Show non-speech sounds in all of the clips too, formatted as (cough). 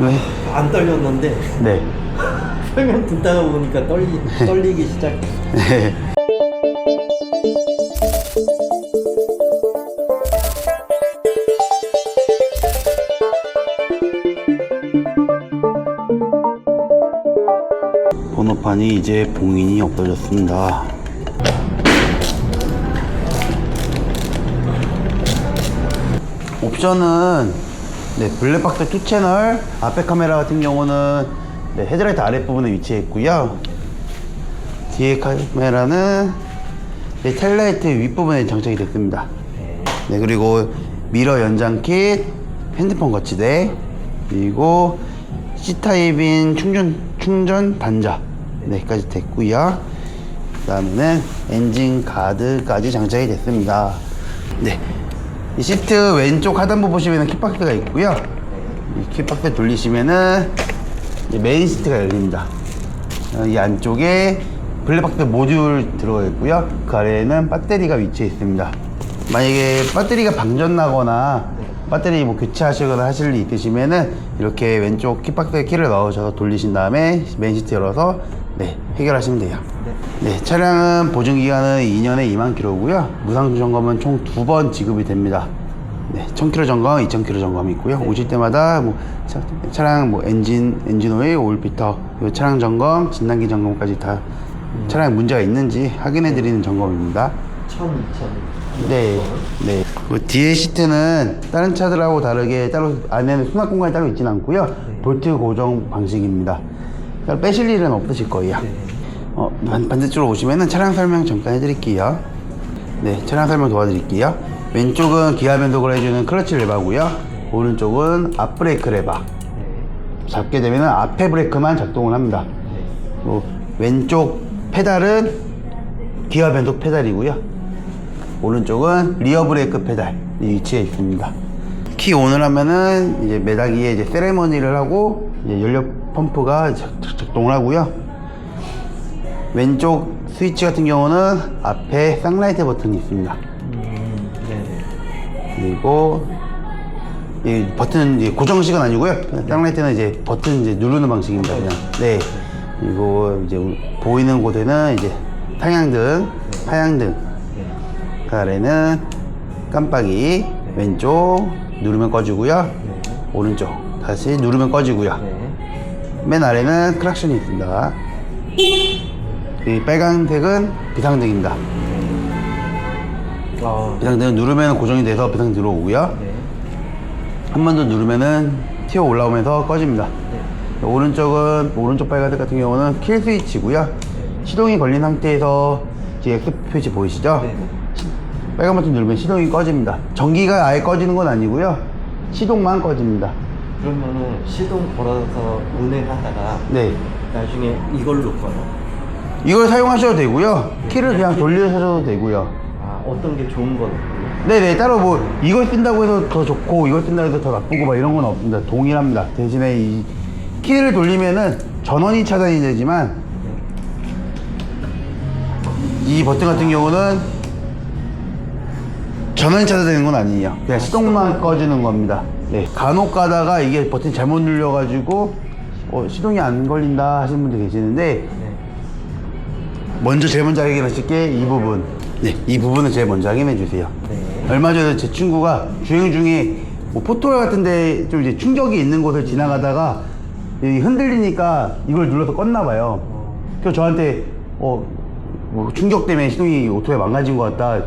왜? 안 떨렸는데 네. (laughs) 설명 듣다가 보니까 떨리, 떨리기 시작해. 네. 번호판이 이제 봉인이 없어졌습니다. 옵션은 네, 블랙박스 2 채널 앞에 카메라 같은 경우는 네, 헤드라이트 아랫부분에 위치해 있고요. 뒤에 카메라는 네, 텔라이트 윗부분에 장착이 됐습니다. 네, 그리고 미러 연장 킷, 핸드폰 거치대, 그리고 C타입인 충전, 충전 단자, 네,까지 됐고요. 그 다음에는 엔진 가드까지 장착이 됐습니다. 네. 이 시트 왼쪽 하단부 보시면 킥박스가 있고요. 이 킥박스 돌리시면은 이제 메인 시트가 열립니다. 어, 이 안쪽에 블랙박스 모듈 들어가 있고요. 그 아래에는 배터리가 위치해 있습니다. 만약에 배터리가 방전 나거나 배터리 뭐 교체하시거나 하실 일 있으시면은 이렇게 왼쪽 킥박스에 키를 넣으셔서 돌리신 다음에 메인 시트 열어서 네, 해결하시면 돼요. 네, 차량은 보증 기간은 2년에 2만 킬로고요. 무상 점검은 총 두 번 지급이 됩니다. 네, 1000km 점검, 2000km 점검이 있고요. 오실 때마다 뭐 차, 차량 뭐 엔진 엔진 오일, 오일 필터, 그리고 차량 점검, 진단기 점검까지 다 차량에 문제가 있는지 확인해 드리는 점검입니다. 1000, 2000. 네, 네. 그 뒤에 시트는 다른 차들하고 다르게 따로 안에는 수납 공간이 따로 있지는 않고요. 볼트 고정 방식입니다. 따로 빼실 일은 없으실 거예요. 어, 반- 반대쪽으로 오시면은 차량 설명 잠깐 해드릴게요. 네, 차량 설명 도와드릴게요. 왼쪽은 기아 변속을 해주는 클러치 레바고요. 오른쪽은 앞 브레이크 레바. 잡게 되면 앞에 브레이크만 작동을 합니다. 뭐, 왼쪽 페달은 기아 변속 페달이고요. 오른쪽은 리어 브레이크 페달이 위치해 있습니다. 키 온을 하면은 이제 매다기에 이제 세레머니를 하고 이제 연료 펌프가 작- 작동을 하고요. 왼쪽 스위치 같은 경우는 앞에 쌍라이트 버튼이 있습니다. 그리고 이 버튼 이제 고정식은 아니고요. 쌍라이트는 이제 버튼 이제 누르는 방식입니다. 그냥. 네. 그리고 이제 보이는 곳에는 이제 상향등, 하향등. 그 아래는 깜빡이 왼쪽 누르면 꺼지고요. 오른쪽 다시 누르면 꺼지고요. 네. 맨 아래는 크락션이 있습니다. 이 빨간색은 비상등입니다. 아, 비상등은 누르면 고정이 돼서 비상 들어오고요. 네. 한번 더 누르면은 튀어 올라오면서 꺼집니다. 네. 오른쪽은 오른쪽 빨간색 같은 경우는 킬 스위치고요. 시동이 걸린 상태에서 이제 X 표시 보이시죠? 네. 빨간 버튼 누르면 시동이 꺼집니다. 전기가 아예 꺼지는 건 아니고요. 시동만 꺼집니다. 그러면은 시동 걸어서 운행하다가 네. 나중에 이걸로 걸어. 이걸 사용하셔도 되고요. 키를 그냥 돌리셔도 되고요. 아, 어떤 게 좋은 건 없고요. 네네 따로 뭐 이걸 쓴다고 해서 더 좋고 이걸 쓴다고 해서 더 나쁘고 막 이런 건 없습니다 동일합니다 대신에 이 키를 돌리면은 전원이 차단이 되지만 이 버튼 같은 경우는 전원이 차단되는 건 아니에요 그냥 시동만 꺼지는 겁니다 네 간혹 가다가 이게 버튼 잘못 눌려가지고 어, 시동이 안 걸린다 하시는 분들 계시는데 네. 먼저 제일 먼저 확인하실 게 이 부분 네 이 부분을 제일 먼저 확인해 주세요 네. 얼마 전에 제 친구가 주행 중에 뭐 포토월 같은데 좀 이제 충격이 있는 곳을 지나가다가 이 흔들리니까 이걸 눌러서 껐나 봐요. 그래서 저한테 어, 뭐 충격 때문에 시동이 오토에 망가진 것 같다.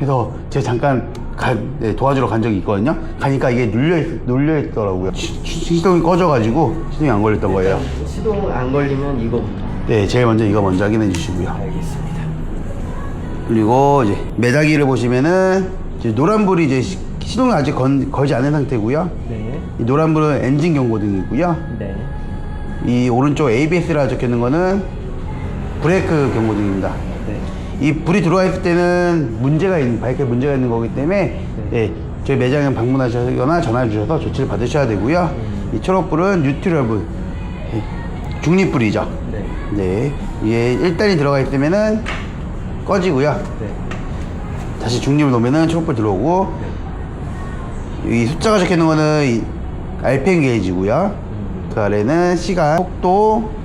어. 그래서 제가 잠깐 가- 네, 도와주러 간 적이 있거든요. 가니까 이게 눌려 있, 눌려 있더라고요. 시- 시- 시동이 꺼져가지고 시동이 안 걸렸던 거예요. 시동 안 걸리면 이거부터. 네, 제일 먼저 이거 먼저 확인해 주시고요. 알겠습니다. 그리고 이제 매다기를 보시면은 이제 노란불이 이제 시- 시동을 아직 건, 걸지 않은 상태고요. 네. 이 노란불은 엔진 경고등이고요. 네. 이 오른쪽 ABS라 적혀 있는 거는 브레이크 경고등입니다. 네. 이 불이 들어와 있을 때는 문제가 있는 바이크에 문제가 있는 거기 때문에 예, 저희 매장에 방문하시거나 전화 주셔서 조치를 받으셔야 되고요. 이 초록불은 뉴트럴불 예, 중립불이죠. 네. 네, 이게 1단이 들어가 있으면은 꺼지고요. 네. 다시 중립을 놓으면은 초록불 들어오고 이 숫자가 적혀 있는 거는 이 RPM 게이지고요. 그 아래는 시간, 속도, 그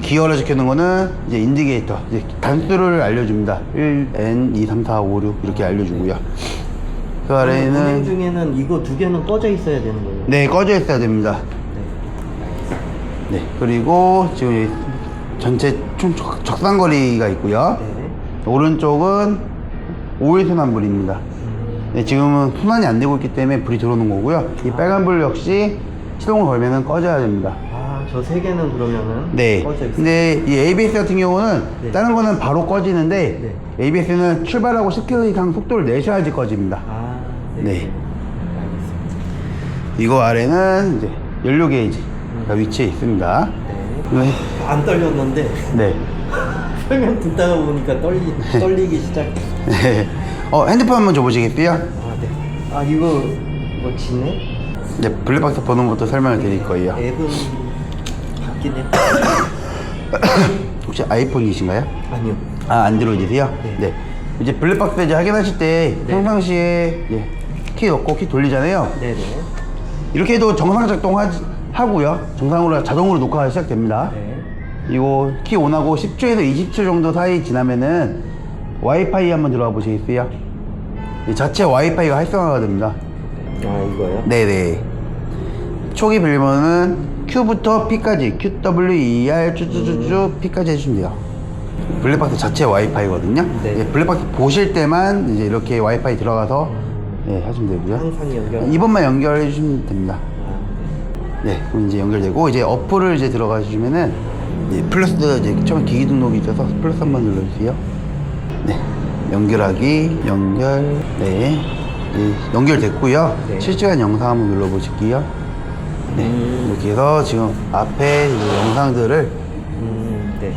기어를 지켜놓은 거는 이제 인디게이터. 이제 단수를 알려줍니다. 1, N, 2, 3, 4, 5, 6 이렇게 알려주고요. 그 운행 아래는 중에는 이거 두 개는 꺼져 있어야 되는 거예요. 네 꺼져 있어야 됩니다. 네. 네 그리고 지금 여기 전체 총 적- 적상거리가 있고요. 네. 오른쪽은 오일 순환불입니다. 네, 지금은 순환이 안 되고 있기 때문에 불이 들어오는 거고요. 이 빨간 불 역시 시동을 걸면은 꺼져야 됩니다. 아, 저세 개는 그러면은 네. 꺼져 있어요. 근데 이 ABS 같은 경우는 네. 다른 거는 바로 꺼지는데 ABS는 출발하고 10km 이상 속도를 내셔야지 꺼집니다. 아, 네. 네. 알겠습니다. 이거 아래는 이제 연료 게이지가 위치해 있습니다. 네. 네. 안 떨렸는데 네. (laughs) 설명 듣다가 보니까 떨리 떨리기 시작했어. 네. 어, 핸드폰 한번 줘보시겠어요? 아, 네. 아, 이거 뭐 지네? 네, 블랙박스 번호부터 설명을 드릴 거예요. 앱은 바뀌네. (coughs) 혹시 아이폰이신가요? 아니요. 아, 안드로이드세요? 네. 네. 이제 블랙박스 이제 확인하실 때 네. 평상시에 예, 키 넣고 키 돌리잖아요. 네네. 이렇게 해도 정상 작동하고요. 정상으로 자동으로 녹화가 시작됩니다. 네. 이거 키 온하고 10초에서 20초 정도 사이 지나면은 와이파이 한번 들어가 보시겠어요? 이 자체 와이파이가 활성화가 됩니다. 아, 이거요? 네네. 초기 빌면은 Q부터 P까지 Q, W, E, R 쭉쭉쭉쭉 P까지 해주시면 돼요. 블랙박스 자체 와이파이거든요. 네. 예, 블랙박스 보실 때만 이제 이렇게 와이파이 들어가서 예, 하시면 되고요. 항상 연결. 이번만 연결해 주시면 됩니다. 아, 네, 그럼 이제 연결되고 이제 어플을 이제 들어가 주시면은 이제 플러스 이제 처음에 기기 등록이 있어서 플러스 한 번 눌러주세요. 네, 연결하기 연결 네, 네 연결됐고요. 네. 실시간 영상 한번 눌러보실게요. 네, 음. 이렇게 해서 지금 앞에 이 영상들을 음, 네.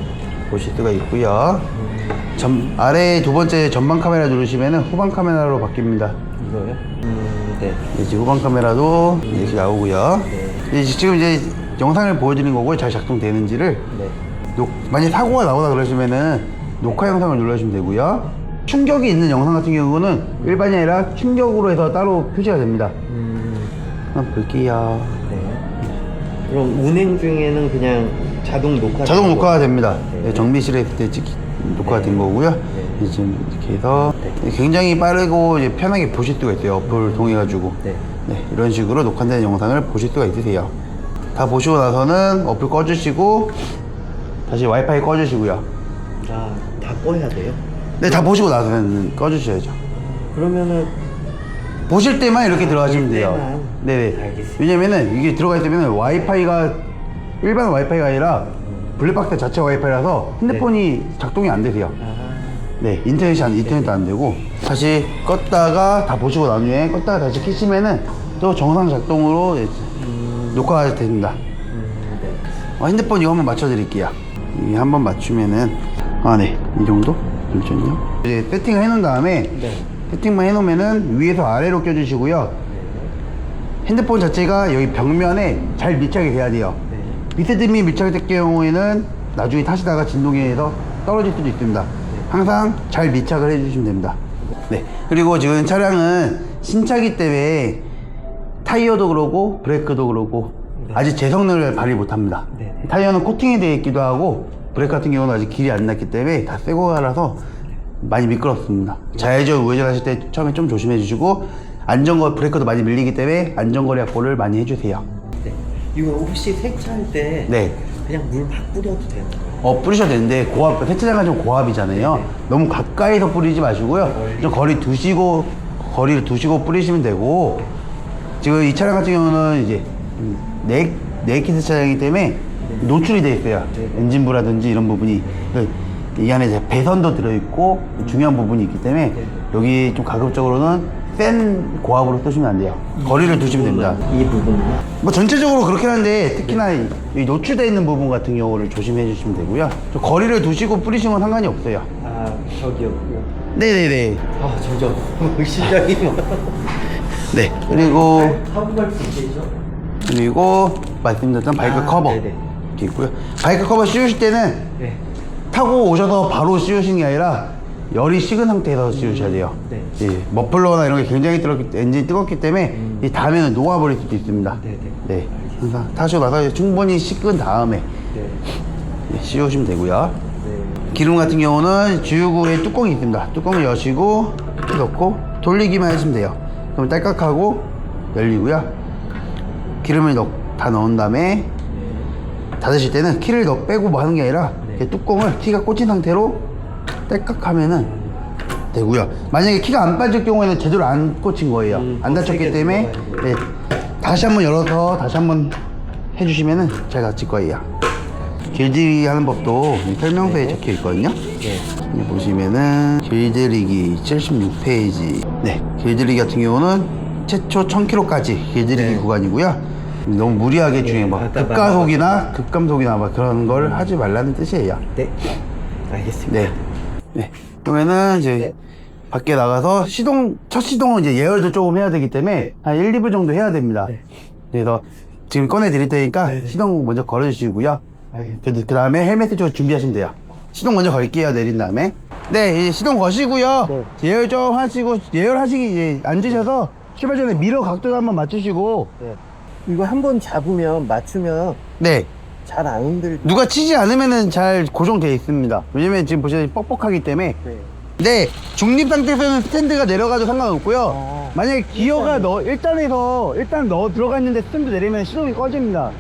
보실 수가 있고요. 음, 전, 아래 두 번째 전방 카메라 누르시면은 후방 카메라로 바뀝니다. 이거요? 음, 네. 이제 후방 카메라도 이렇게 나오고요. 네. 이제 지금 이제 영상을 보여드리는 거고요. 잘 작동되는지를 네. 녹, 만약 사고가 나거나 그러시면은 녹화 영상을 눌러주시면 되고요. 충격이 있는 영상 같은 경우는 일반이 아니라 충격으로 해서 따로 표시가 됩니다. 음, 한번 볼게요. 네. 그럼 운행 중에는 그냥 자동 녹화. 자동 녹화가 됩니다. 네. 네, 정비실에 있을 때 찍히, 녹화가 네. 된 거고요. 네. 이제 지금 이렇게 해서 네. 굉장히 빠르고 이제 편하게 보실 수가 있어요. 어플 통해가지고. 네. 네, 이런 식으로 녹화된 영상을 보실 수가 있으세요. 다 보시고 나서는 어플 꺼주시고 다시 와이파이 꺼주시고요. 아, 다 꺼야 돼요? 네, 다 보시고 나서는 꺼주셔야죠. 그러면은 보실 때만 이렇게 들어가시면 돼요. 네네. 알겠습니다. 왜냐면은 이게 들어가 있으면 와이파이가 일반 와이파이가 아니라 블랙박스 자체 와이파이라서 핸드폰이 작동이 안 되세요. 아, 네, 인터넷이 안, 인터넷도 안 되고 다시 껐다가 다 보시고 나중에 껐다가 다시 켜시면은 또 정상 작동으로 이제 녹화가 됩니다. 음, 네. 어, 핸드폰 이거 한번 맞춰드릴게요. 이게 한번 맞추면은 아, 네, 이 정도? 잠시만요. 이제 세팅을 해놓은 다음에 네. 세팅만 해놓으면은 위에서 아래로 껴주시고요. 핸드폰 자체가 여기 벽면에 잘 밀착이 돼야 돼요. 네. 비스듬히 밀착될 경우에는 나중에 타시다가 진동에 의해서 떨어질 수도 있습니다. 항상 잘 밀착을 해주시면 됩니다. 네. 그리고 지금 차량은 신차기 때문에 타이어도 그러고 브레이크도 그러고 아직 제 성능을 발휘 못합니다. 네, 네. 타이어는 코팅이 되어 있기도 하고 브레이크 같은 경우는 아직 길이 안 났기 때문에 다 새거 라서 많이 미끄럽습니다. 좌회전 우회전 하실 때 처음에 좀 조심해 주시고 안전거 브레이크도 많이 밀리기 때문에 안전거리 확보를 많이 해주세요. 네. 이거 혹시 세차할 때 네. 그냥 물 막 뿌려도 되는 거예요? 어 뿌리셔도 되는데 고압 세차장은 좀 고압이잖아요. 너무 가까이서 뿌리지 마시고요. 좀 거리 두시고 거리를 두시고 뿌리시면 되고 지금 이 차량 같은 경우는 이제 네 네키 세차장이기 때문에 노출이 돼 있어요. 엔진부라든지 이런 부분이 그 이 안에 이제 배선도 들어있고 중요한 부분이 있기 때문에 여기 좀 가급적으로는 센 고압으로 쓰시면 안 돼요. 거리를 두시면 됩니다. 이 부분은요? 뭐 전체적으로 그렇긴 한데 특히나 이- 이 노출되어 있는 부분 같은 경우를 조심해 주시면 되고요. 좀 거리를 두시고 뿌리시면 상관이 없어요. 아, 저기요. 네네네. 아, 점점 시작이 막. 네. 그리고 타고 갈수 있겠죠? 그리고 말씀드렸던 바이크 아, 커버 네네. 이렇게 있고요. 바이크 커버 씌우실 때는 네. 타고 오셔서 바로 씌우시는 게 아니라 열이 식은 상태에서 씌우셔야 돼요. 네. 예, 머플러나 이런 게 굉장히 뜨겁기, 엔진이 뜨겁기 때문에 이 닿으면 녹아버릴 수도 있습니다. 네 네. 네. 항상 타시고 나서 충분히 씻은 다음에 네. 네, 씌우시면 되고요. 네. 기름 같은 경우는 주유구에 뚜껑이 있습니다. 뚜껑을 여시고 넣고 돌리기만 해주시면 돼요. 그럼 딸깍하고 열리고요. 기름을 넣, 다 넣은 다음에 닫으실 때는 키를 넣 빼고 뭐 하는 게 아니라 이렇게 뚜껑을 키가 꽂힌 상태로 딸깍하면은 되고요. 만약에 키가 안 빠질 경우에는 제대로 안 꽂힌 거예요. 음, 안 닫혔기 세게 때문에 네, 다시 한번 열어서 다시 한번 해주시면은 잘 닫힐 거예요. 길들이기 하는 법도 이 설명서에 적혀 있거든요. 네. 여기 보시면은 길들이기 76페이지. 네, 길들이기 같은 경우는 최초 1000km까지 길들이기 네. 구간이고요. 너무 무리하게 중에 막 아까 급가속이나 급감속이나 막 그런 걸 하지 말라는 뜻이에요. 네. 알겠습니다. 네. 네. 그러면은 이제 네. 밖에 나가서 시동, 첫 시동은 이제 예열도 조금 해야 되기 때문에 한 1, 2분 정도 해야 됩니다. 네. 그래서 지금 꺼내 드릴 테니까 시동 먼저 걸어 주시고요. 그 다음에 헬멧을 좀 준비하시면 돼요. 시동 먼저 걸게요. 내린 다음에. 네, 이제 시동 거시고요. 네. 예열 좀 하시고, 예열 하시기 이제 앉으셔서 출발 전에 미러 각도도 한번 맞추시고, 네. 이거 한 번 잡으면 맞추면 네. 잘 안 흔들. 누가 치지 않으면은 잘 고정되어 있습니다. 왜냐면 지금 보시다시피 뻑뻑하기 때문에. 네. 네, 중립 상태에서는 스탠드가 내려가도 상관없고요. 어. 만약에 기어가 넣어, 일단에서, 일단 넣어 들어가 있는데 스탠드 내리면 시동이 꺼집니다.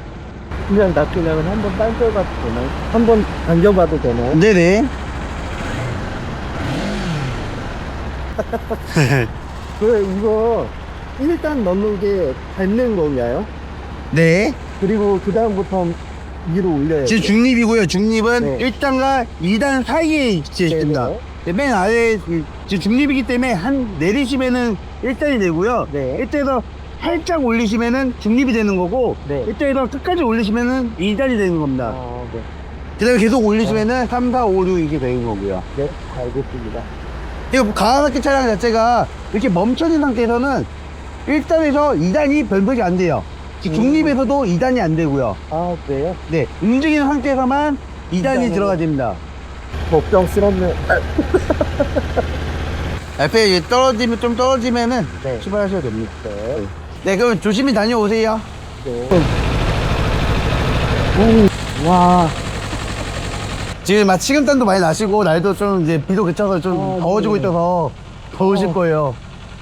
그냥 놔두려면 한번 당겨봐도 되나요? 한번 당겨봐도 되나요? 네네. (laughs) 그 이거 일단 넣는 게 밟는 건가요? 네. 그리고 그 다음부터 위로 올려야 지금 돼요. 중립이고요. 중립은 네. 1단과 2단 사이에 위치했습니다. 네, 네, 맨 아래 이- 지금 중립이기 때문에 한 내리시면은 1단이 되고요. 네. 이때에서 살짝 올리시면은 중립이 되는 거고 네. 이때에서 끝까지 올리시면은 2단이 되는 겁니다. 아, 네. 그 다음에 계속 올리시면은 3, 4, 5, 6 이렇게 되는 거고요. 네, 알겠습니다. 이거 가와사키 차량 자체가 이렇게 멈춰진 상태에서는 1단에서 2단이 변속이 안 돼요. 중립에서도 2단이 안 되고요. 아, 그래요? 네, 움직이는 상태에서만 2단이 이단으로. 들어가 됩니다. 걱정스럽네. (laughs) 옆에 이제 떨어지면 좀 떨어지면은 네. 출발하셔도 됩니다. 네. 네, 그럼 조심히 다녀오세요. 네. 오, 와. 지금 막 식은땀도 많이 나시고 날도 좀 이제 비도 그쳐서 좀 아, 더워지고 네. 있어서 더우실 어. 거예요.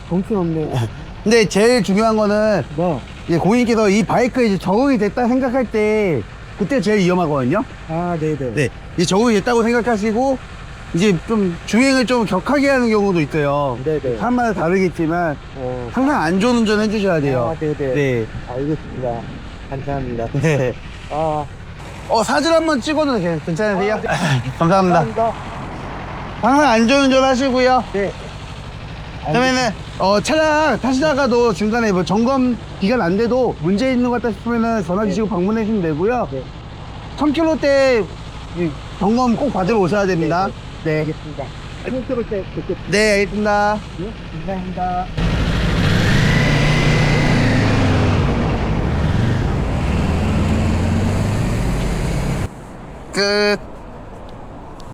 정신없네. (laughs) 근데 제일 중요한 거는 네. 이제 고객님께서 이 바이크에 이제 적응이 됐다 생각할 때 그때 제일 위험하거든요. 아, 네네. 네, 이 적응이 됐다고 생각하시고 이제 좀 주행을 좀 격하게 하는 경우도 있어요. 네네. 사람마다 다르겠지만 어, 항상 안전 운전 해주셔야 돼요. 아, 네네. 네. 알겠습니다. 감사합니다. 네. 아, 어 사진 한번 찍어도 괜- 괜찮으세요? 아, 네. (laughs) 감사합니다. 감사합니다. 항상 안전 운전 하시고요. 네. 그러면은 어 차량 타시다가도 중간에 뭐 점검 기간 안 돼도 문제 있는 것 같다 싶으면은 전화 주시고 방문해 주시면 되고요. 네. 1000km 때 이 점검 꼭 받으러 오셔야 됩니다. 네. 알겠습니다. 콘트롤 때 뵙겠습니다. 네, 알겠습니다. 네, 감사합니다. 끝.